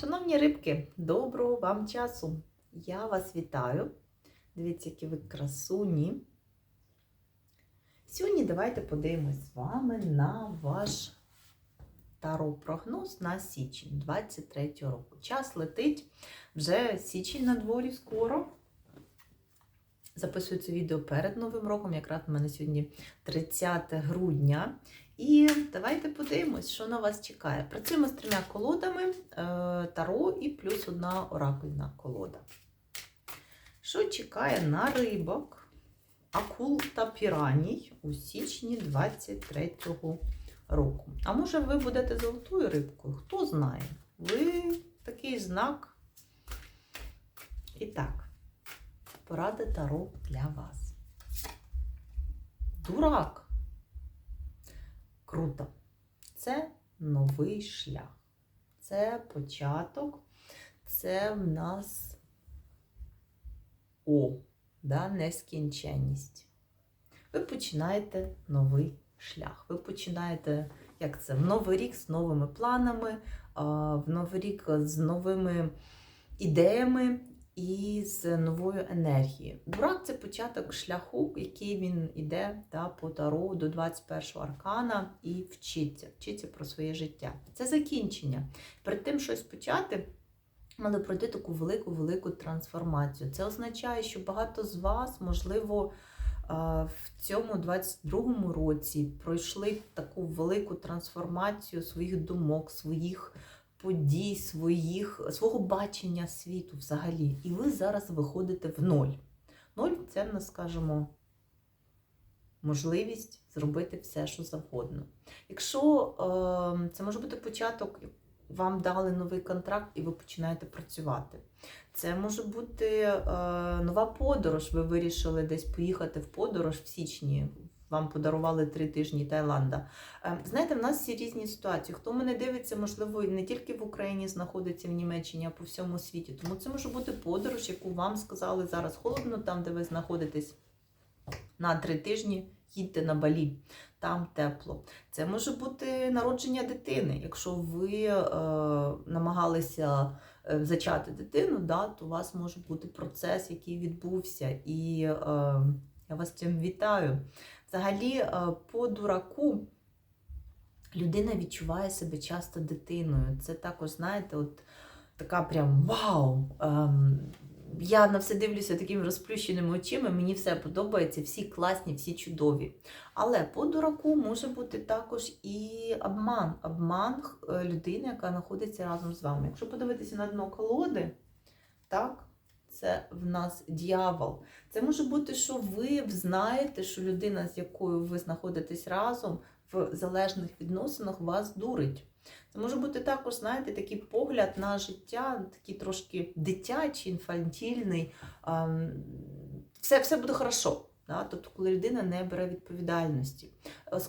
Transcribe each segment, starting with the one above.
Шановні рибки, доброго вам часу! Я вас вітаю. Дивіться, які ви красуні. Сьогодні давайте подивимось з вами на ваш таро-прогноз на січень 23 року. Час летить, вже січень на дворі скоро. Записую це відео перед Новим роком, якраз у мене сьогодні 30 грудня. І давайте подивимось, що на вас чекає. Працюємо з трьома колодами е, таро і плюс одна оракульна колода. Що чекає на рибок, акул та піраній у січні 23-го року? А може ви будете золотою рибкою? Хто знає? Ви такий знак. І так, порада таро для вас. Дурак. Круто. Це новий шлях. Це початок, це в нас О, да, нескінченність. Ви починаєте новий шлях. Ви починаєте, як це, в новий рік з новими планами, в новий рік з новими ідеями і з новою енергією. Бурак це початок шляху, який він іде та, по таро до 21-го аркана і вчиться, вчиться про своє життя. Це закінчення. Перед тим щось почати. Мали пройти таку велику-велику трансформацію. Це означає, що багато з вас, можливо, в цьому 22-му році пройшли таку велику трансформацію своїх думок, своїх подій, своїх, свого бачення світу взагалі. І ви зараз виходите в ноль. Ноль це нас, скажімо, можливість зробити все, що завгодно. Якщо е, це може бути початок, вам дали новий контракт, і ви починаєте працювати. Це може бути е, нова подорож. Ви вирішили десь поїхати в подорож в січні, вам подарували три тижні Таїланда. Ем, знаєте, в нас всі різні ситуації. Хто мене дивиться, можливо, не тільки в Україні знаходиться в Німеччині, а по всьому світі. Тому це може бути подорож, яку вам сказали зараз холодно, там, де ви знаходитесь на три тижні. Їдьте на балі, там тепло. Це може бути народження дитини. Якщо ви е, намагалися е, зачати дитину, да, то у вас може бути процес, який відбувся. І е, я вас цим вітаю. Взагалі, е, по дураку людина відчуває себе часто дитиною. Це також, знаєте, от така прям вау! Ем, я на все дивлюся такими розплющеними очима, мені все подобається, всі класні, всі чудові. Але по дураку може бути також і обман. Обман е, людини, яка знаходиться разом з вами. Якщо подивитися на дно колоди, так, це в нас дьявол. Це може бути, що ви знаєте, що людина, з якою ви знаходитесь разом, в залежних відносинах вас дурить. Це може бути також, знаєте, такий погляд на життя, такий трошки дитячий, інфантільний. Все все буде хорошо. Да? Тобто, коли людина не бере відповідальності.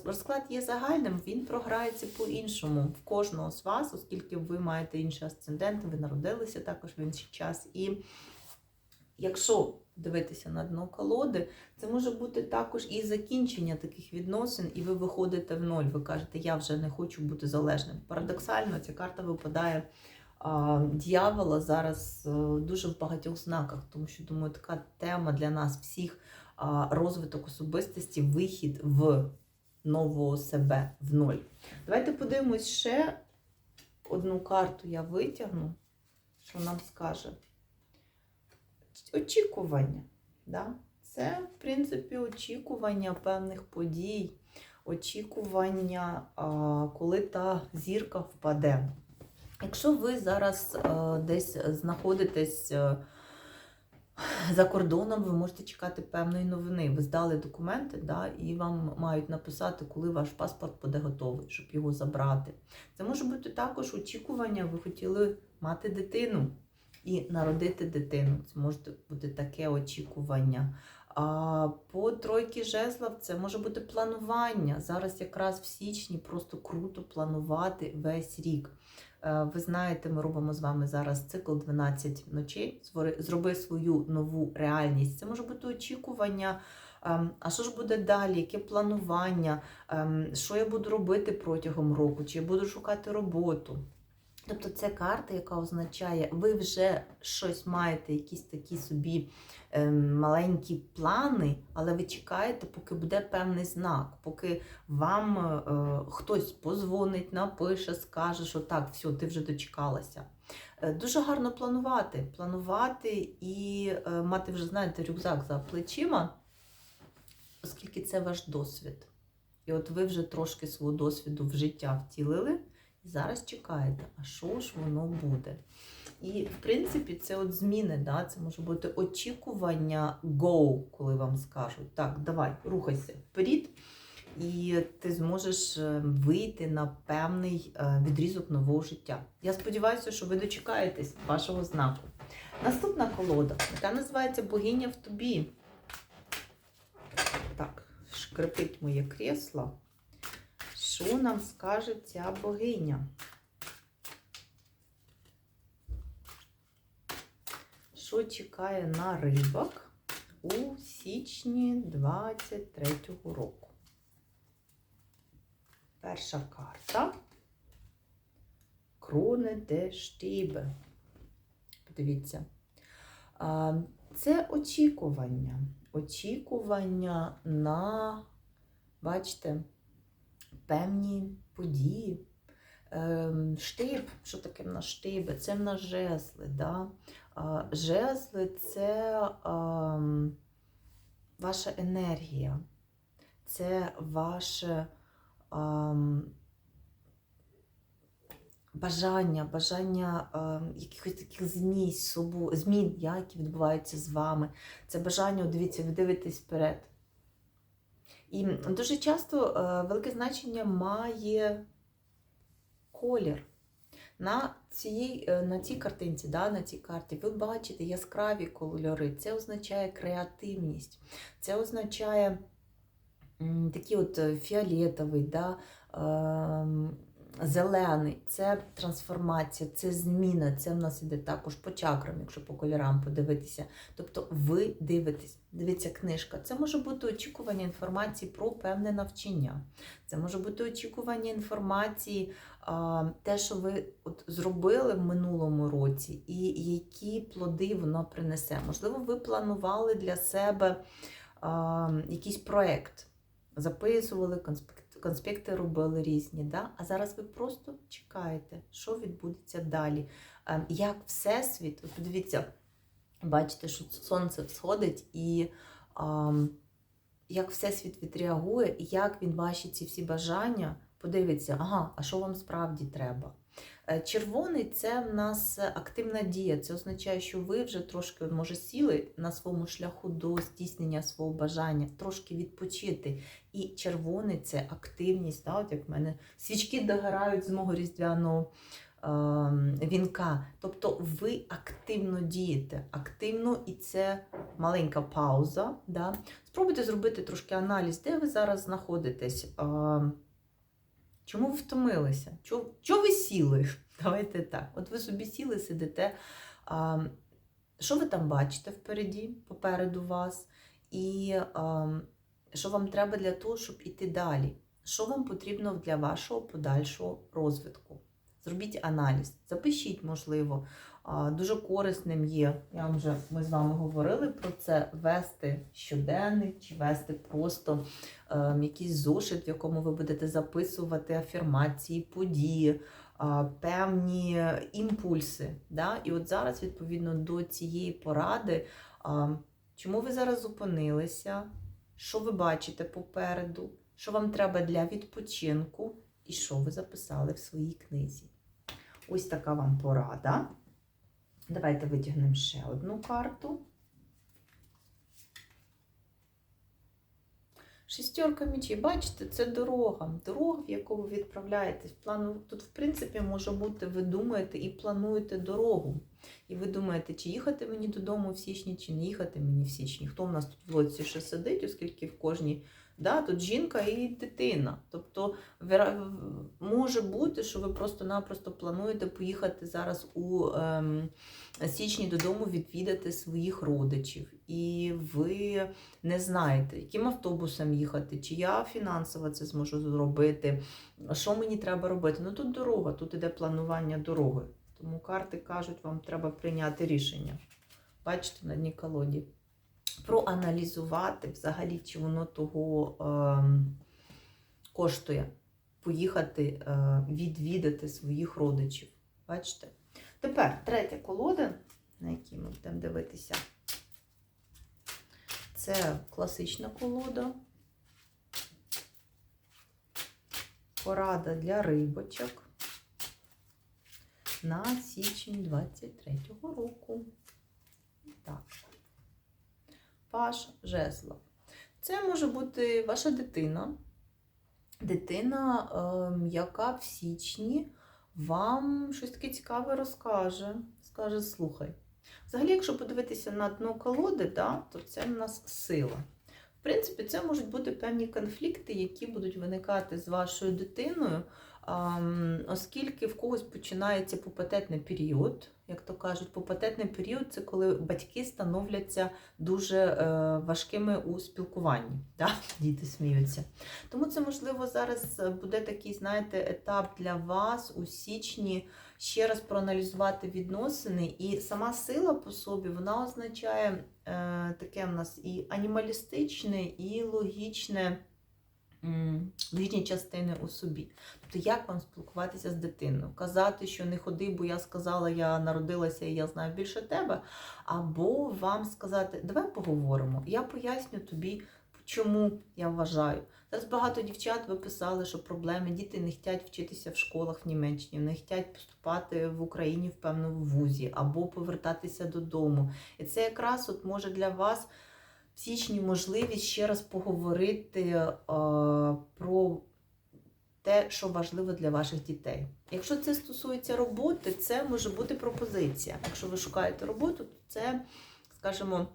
Розклад є загальним, він програється по-іншому в кожного з вас, оскільки ви маєте інший асцендент, ви народилися також в інший час. І якщо дивитися на дно колоди, це може бути також і закінчення таких відносин, і ви виходите в ноль. Ви кажете, я вже не хочу бути залежним. Парадоксально, ця карта випадає а, дьявола зараз е, дуже в багатьох знаках, тому що, думаю, така тема для нас всіх розвиток особистості, вихід в нового себе в ноль. Давайте подивимось ще одну карту я витягну, що нам скаже очікування. Да? Це, в принципі, очікування певних подій, очікування, коли та зірка впаде. Якщо ви зараз десь знаходитесь за кордоном, ви можете чекати певної новини. Ви здали документи, да, і вам мають написати, коли ваш паспорт буде готовий, щоб його забрати. Це може бути також очікування, ви хотіли мати дитину і народити дитину. Це може бути таке очікування. А по тройки жезлов це може бути планування. Зараз якраз в січні просто круто планувати весь рік. Е, ви знаєте, ми робимо з вами зараз цикл 12 ночей. Зроби свою нову реальність. Це може бути очікування. Ем, а що ж буде далі? Яке планування? Ем, що я буду робити протягом року? Чи я буду шукати роботу? Тобто це карта, яка означає, ви вже щось маєте, якісь такі собі е, маленькі плани, але ви чекаєте, поки буде певний знак, поки вам е, хтось позвонить, напише, скаже, що так, все, ти вже дочекалася. Е, Дуже гарно планувати. Планувати і е, мати вже, знаєте, рюкзак за плечима, оскільки це ваш досвід. І от ви вже трошки свого досвіду в життя втілили, зараз чекаєте, а що ж воно буде? І, в принципі, це от зміни, да? це може бути очікування go, коли вам скажуть, так, давай, рухайся вперед, і ти зможеш е, вийти на певний е, відрізок нового життя. Я сподіваюся, що ви дочекаєтесь вашого знаку. Наступна колода, яка називається Богиня в тобі. Так, шкрипить моє кресло. Що нам скаже ця богиня? Що чекає на рибок у січні 23-го року? Перша карта. Кроне де штібе. Подивіться. Це очікування. Очікування на, бачите, певні події. Ем, Штиб, що таке в нас штиби? Це в нас жезли. Да? Жезли це ваша енергія, це ваше бажання, бажання якихось таких змін, змін, які відбуваються з вами. Це бажання, дивіться, ви дивитесь вперед. І дуже часто е, велике значення має колір. На цій, е, на цій картинці, да, на цій карті, ви бачите яскраві кольори. Це означає креативність, це означає такий от е, фіолетовий, да, ем, зелений, це трансформація, це зміна. Це в нас іде також по чакрам, якщо по кольорам подивитися. Тобто ви дивитесь, дивіться книжка. Це може бути очікування інформації про певне навчання. Це може бути очікування інформації, те, що ви от зробили в минулому році, і які плоди воно принесе. Можливо, ви планували для себе якийсь проєкт, записували конспекти. Конспекти робили різні, да? а зараз ви просто чекаєте, що відбудеться далі. Ем, Як Всесвіт, подивіться, бачите, що сонце всходить і як Всесвіт відреагує, і як він бачить ці всі бажання подивиться, ага, а що вам справді треба? Е, Червоний це в нас активна дія. Це означає, що ви вже трошки, може, сіли на своєму шляху до здійснення свого бажання, трошки відпочити. І червоний це активність. Да? От як в мене свічки догорають з мого різдвяного е, вінка. Тобто ви активно дієте, активно, і це маленька пауза. Да? Спробуйте зробити трошки аналіз, де ви зараз знаходитесь. Е, Чому ви втомилися? Чого, чо ви сіли? Давайте так. От ви собі сіли, сидите. А, що ви там бачите впереді, попереду вас? І а, що вам треба для того, щоб іти далі? Що вам потрібно для вашого подальшого розвитку? Зробіть аналіз, запишіть, можливо. Дуже корисним є. Я вже ми з вами говорили про це: вести щоденник чи вести просто е, якийсь зошит, в якому ви будете записувати афірмації, події, а, певні імпульси. Да? І от зараз, відповідно до цієї поради, а, чому ви зараз зупинилися, що ви бачите попереду, що вам треба для відпочинку, і що ви записали в своїй книзі. Ось така вам порада. Давайте витягнемо ще одну карту. Шестерка мечей, бачите, це дорога. Дорога, в яку ви відправляєтесь. Плану тут, в принципі, може бути, ви думаєте і плануєте дорогу. І ви думаєте, чи їхати мені додому в січні, чи не їхати мені в січні. Хто в нас тут в лодці ще сидить, оскільки в кожній Да? Тут жінка і дитина. Тобто може бути, що ви просто-напросто плануєте поїхати зараз у ем, січні додому відвідати своїх родичів. І ви не знаєте, яким автобусом їхати, чи я фінансово це зможу зробити, що мені треба робити. Ну тут дорога, тут іде планування дороги. Тому карти кажуть, вам треба прийняти рішення. Бачите, на дні колоді. Проаналізувати взагалі, чи воно того ем, коштує поїхати е, відвідати своїх родичів. Бачите? Тепер третя колода, на якій ми будемо дивитися. Це класична колода. Порада для рибочок на січень 23-го року. Так. Паш жезлов. Це може бути ваша дитина. Дитина, ем, яка в січні вам щось таке цікаве розкаже. Скаже, слухай. Взагалі, якщо подивитися на дно колоди, да, то це в нас сила. В принципі, це можуть бути певні конфлікти, які будуть виникати з вашою дитиною, оскільки в когось починається пупететний період. Як то кажуть, пупететний період це коли батьки становляться дуже е, важкими у спілкуванні. Да? Діти сміються. Тому це, можливо, зараз буде такий, знаєте, етап для вас у січні ще раз проаналізувати відносини. І сама сила по собі вона означає е, таке в нас і анімалістичне, і логічне. М, частини у собі. Тобто, як вам спілкуватися з дитиною? Казати, що не ходи, бо я сказала, я народилася і я знаю більше тебе. Або вам сказати, давай поговоримо, я поясню тобі, чому я вважаю. Зараз багато дівчат ви писали, що проблеми діти не хочуть вчитися в школах в Німеччині, не хочуть поступати в Україні в певному вузі, або повертатися додому. І це якраз от може для вас в січні можливість ще раз поговорити е, про те, що важливо для ваших дітей. Якщо це стосується роботи, це може бути пропозиція. Якщо ви шукаєте роботу, то це, скажімо,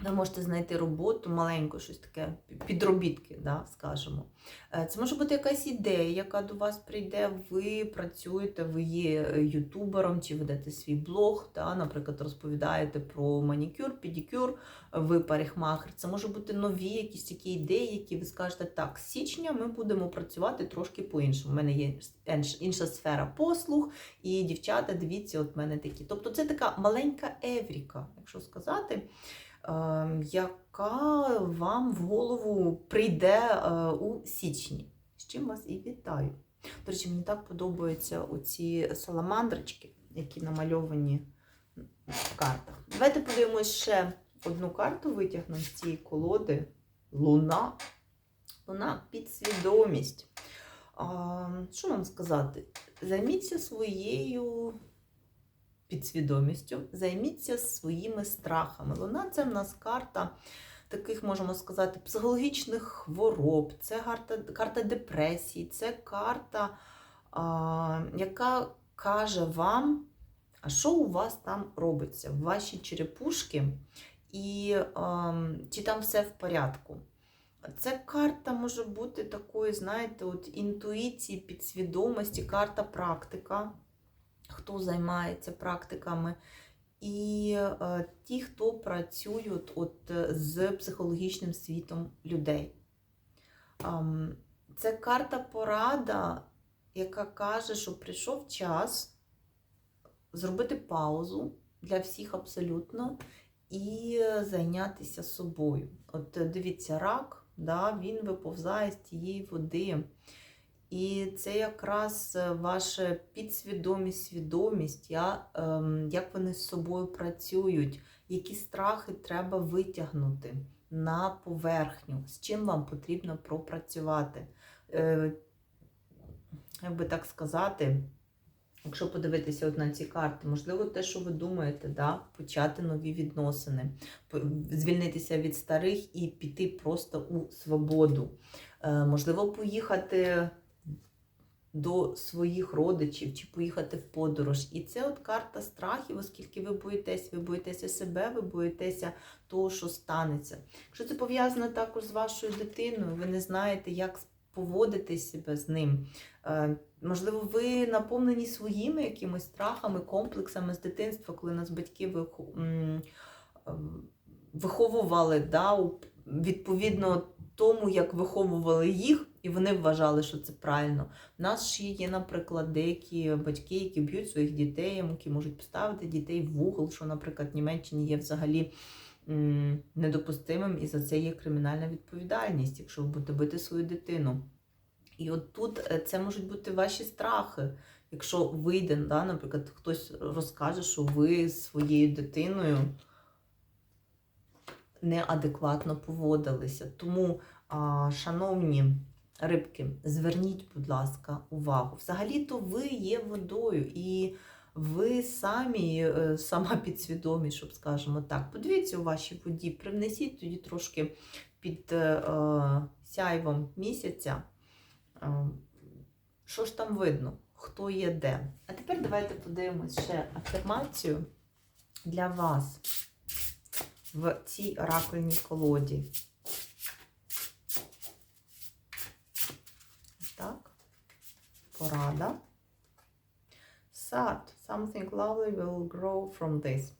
ви можете знайти роботу маленьку, щось таке, підробітки, да, скажімо. Е, Це може бути якась ідея, яка до вас прийде. Ви працюєте, ви є е, ютубером чи ведете свій блог, да, наприклад, розповідаєте про манікюр, педикюр, ви парикмахер. Це може бути нові якісь такі ідеї, які ви скажете, так, з січня ми будемо працювати трошки по-іншому. У мене є інша сфера послуг, і дівчата, дивіться, от мене такі. Тобто це така маленька евріка, якщо сказати яка вам в голову прийде е, у січні. З чим вас і вітаю. До речі, мені так подобаються оці саламандрочки, які намальовані в картах. Давайте подивимось ще одну карту, витягнемо з цієї колоди. Луна. Луна підсвідомість. А, що вам сказати? Займіться своєю підсвідомістю, займіться своїми страхами. Луна це в нас карта таких, можемо сказати, психологічних хвороб, це карта, карта депресії, це карта, а, яка каже вам, а що у вас там робиться в вашій черепушки, і а, чи там все в порядку. Це карта може бути такою, знаєте, от інтуїції, підсвідомості, карта практика хто займається практиками, і е, ті, хто працюють от, е, з психологічним світом людей. Це карта порада, яка каже, що прийшов час зробити паузу для всіх абсолютно і зайнятися собою. От дивіться, рак, да, він виповзає з тієї води. І це якраз е, ваша підсвідомість, свідомість, я, ем, як вони з собою працюють, які страхи треба витягнути на поверхню, з чим вам потрібно пропрацювати. Е, як би так сказати, якщо подивитися от на ці карти, можливо, те, що ви думаєте, да, почати нові відносини, звільнитися від старих і піти просто у свободу. Е, можливо, поїхати до своїх родичів чи поїхати в подорож. І це от карта страхів, оскільки ви боїтесь, ви боїтеся себе, ви боїтеся того, що станеться. Якщо це пов'язано також з вашою дитиною, ви не знаєте, як поводити себе з ним. Е, Можливо, ви наповнені своїми якимись страхами, комплексами з дитинства, коли нас батьки ем, виховували да, відповідно тому, як виховували їх, і вони вважали, що це правильно. У нас ще є, наприклад, деякі батьки, які б'ють своїх дітей, які можуть поставити дітей в угол, що, наприклад, в Німеччині є взагалі м, недопустимим, і за це є кримінальна відповідальність, якщо ви будете бити свою дитину. І от тут е, це можуть бути ваші страхи. Якщо вийде, да, наприклад, хтось розкаже, що ви своєю дитиною неадекватно поводилися. Тому, шановні рибки, зверніть, будь ласка, увагу. Взагалі-то ви є водою, і ви самі, е, сама підсвідомість, щоб скажемо так. Подивіться у вашій воді, привнесіть тоді трошки під е, е, сяйвом місяця. Що ж там видно? Хто є де? А тепер давайте подивимось ще афірмацію для вас в цій оракульній колоді. Так. Порада. Sad. Something lovely will grow from this.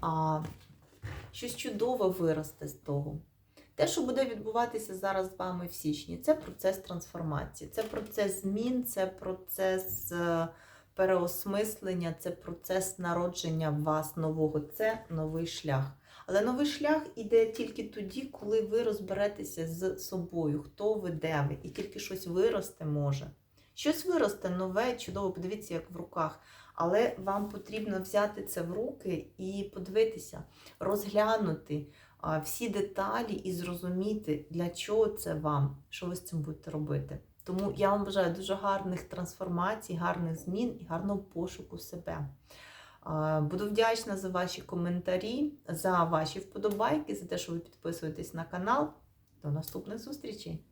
А, щось чудове виросте з того. Те, що буде відбуватися зараз з вами в січні, це процес трансформації, це процес змін, це процес е, переосмислення, це процес народження вас нового, це новий шлях. Але новий шлях іде тільки тоді, коли ви розберетеся з собою, хто ви, де ви, і тільки щось виросте може. Щось виросте нове, чудово, подивіться, як в руках. Але вам потрібно взяти це в руки і подивитися, розглянути всі деталі і зрозуміти, для чого це вам, що ви з цим будете робити. Тому я вам бажаю дуже гарних трансформацій, гарних змін і гарного пошуку себе. Буду вдячна за ваші коментарі, за ваші вподобайки, за те, що ви підписуєтесь на канал. До наступних зустрічей!